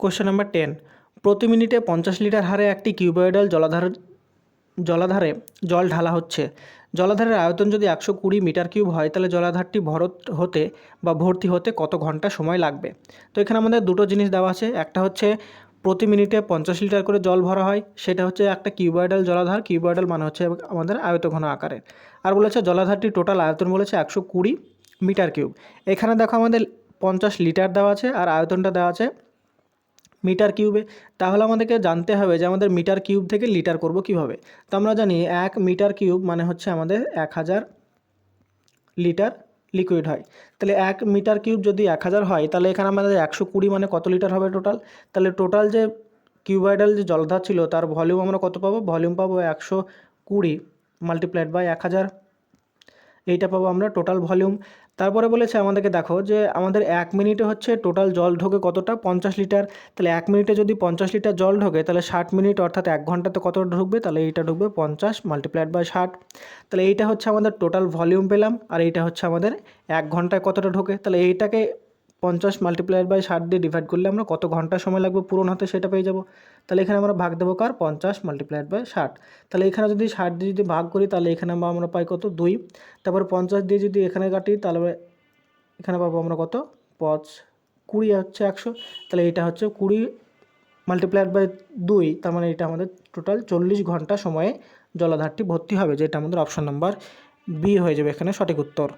Question number ten প্রতি মিনিটে পঞ্চাশ লিটার হারে একটি কিউবয়েডাল জলাধার, জলাধারে জল ঢালা হচ্ছে। জলাধারের আয়তন যদি একশো কুড়ি মিটার কিউব হয়, তাহলে জলাধারটি ভরত হতে বা ভর্তি হতে কত ঘণ্টা সময় লাগবে? তো এখানে আমাদের দুটো জিনিস দেওয়া আছে। একটা হচ্ছে প্রতি মিনিটে পঞ্চাশ লিটার করে জল ভরা হয়, সেটা হচ্ছে একটা কিউবয়েডাল জলাধার। কিউবয়েডাল মানে হচ্ছে আমাদের আয়তঘন আকারের আর বলেছে জলাধারটি টোটাল আয়তন বলেছে একশো কুড়ি মিটার কিউব। এখানে দেখো আমাদের পঞ্চাশ লিটার দেওয়া আছে, আর আয়তনটা দেওয়া আছে মিটার কিউবে। তাহলে আমাদেরকে জানতে হবে যে আমাদের মিটার কিউব থেকে লিটার করব কীভাবে। তো আমরা জানি এক মিটার কিউব মানে হচ্ছে আমাদের এক হাজার লিটার লিকুইড হয়। তাহলে এক মিটার কিউব যদি এক হাজার হয়, তাহলে এখানে আমাদের একশো কুড়ি মানে কত লিটার হবে টোটাল? তাহলে টোটাল যে কিউবাইডাল যে জলধার ছিল, তার ভলিউম আমরা কত পাবো? ভলিউম পাবো একশো কুড়ি মাল্টিপ্লাইড বাই এক হাজার। এইটা পাবো আমরা টোটাল ভলিউম তারপরে বলেছে আমাদেরকে, দেখো যে আমাদের এক মিনিটে হচ্ছে টোটাল জল ঢোকে কতটা? পঞ্চাশ লিটার তাহলে এক মিনিটে যদি পঞ্চাশ লিটার জল ঢোকে, তাহলে ষাট মিনিট অর্থাৎ এক ঘন্টাতে কত ঢুকবে? তাহলে এইটা ঢুকবে পঞ্চাশ মাল্টিপ্লাইড বাই ষাট। তাহলে এইটা হচ্ছে আমাদের টোটাল ভলিউম পেলাম, আর এইটা হচ্ছে আমাদের এক ঘন্টায় কতটা ঢোকে? তাহলে এইটাকে পঞ্চাশ মাল্টিপ্লাইড বাই ষাট দিয়ে ডিভাইড করলে আমরা কত ঘণ্টা সময় লাগবে পূরণ হতে সেটা পেয়ে যাব। তাহলে এখানে আমরা ভাগ দেবো কার? পঞ্চাশ মাল্টিপ্লাইড বাই ষাট। তাহলে এখানে যদি ষাট দিয়ে যদি ভাগ করি, তাহলে এখানে আমরা পাই কত? দুই। তারপর পঞ্চাশ দিয়ে যদি এখানে কাটি, তাহলে এখানে পাবো আমরা কত? পঁচ। কুড়ি হচ্ছে একশো। তাহলে এটা হচ্ছে কুড়ি মাল্টিপ্লাইড বাই দুই। তার মানে এটা আমাদের টোটাল চল্লিশ ঘণ্টা সময়ে জলাধারটি ভর্তি হবে, যেটা আমাদের অপশন নাম্বার বি হয়ে যাবে এখানে সঠিক উত্তর।